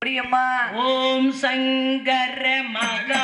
அப்படியம்மா ஓம் சங்கர மகா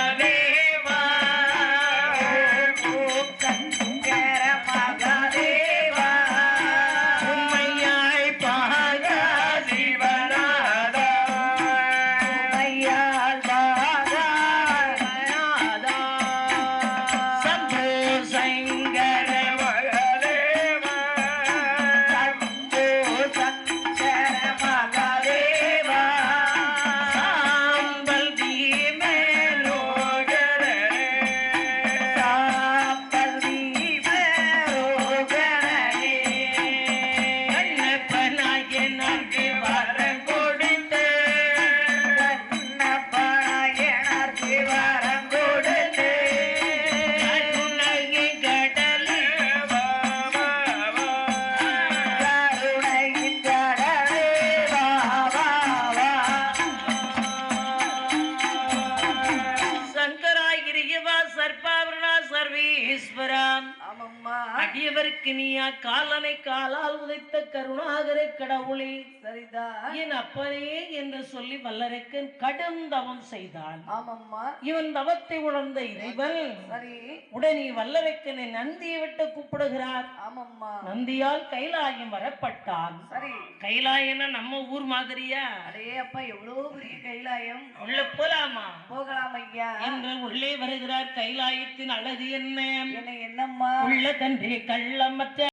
சர்வேஸ்வரம் அடியவருக்கு நீயா காலனை காலால் உதைத்த கருணாகர கடவுளே. சரிதான். என் அப்பனே என்று சொல்லி வல்லரைக்கன் கடும் தவம் செய்தான். ஆமம்மா. இவன் தவத்தை உணர்ந்த இறைவன் சரி. உடனே வல்லரைக்கனை நந்தியை விட்டு கூப்பிடுகிறார். ஆமம்மா. நந்தியால் கைலாயம் வரப்பட்டான். சரி. கைலாயம்னா நம்ம ஊர் மாதிரியா? அடே அப்பா எவ்வளவு பெரிய கைலாயம். உள்ள போலாமா? போகலாம் ஐயா. என்று உள்ளே வருகிறார் கைலாயத்தின் அழகு என்ன? என்னம்மா? உள்ள தன்றி கள்ளமற்ற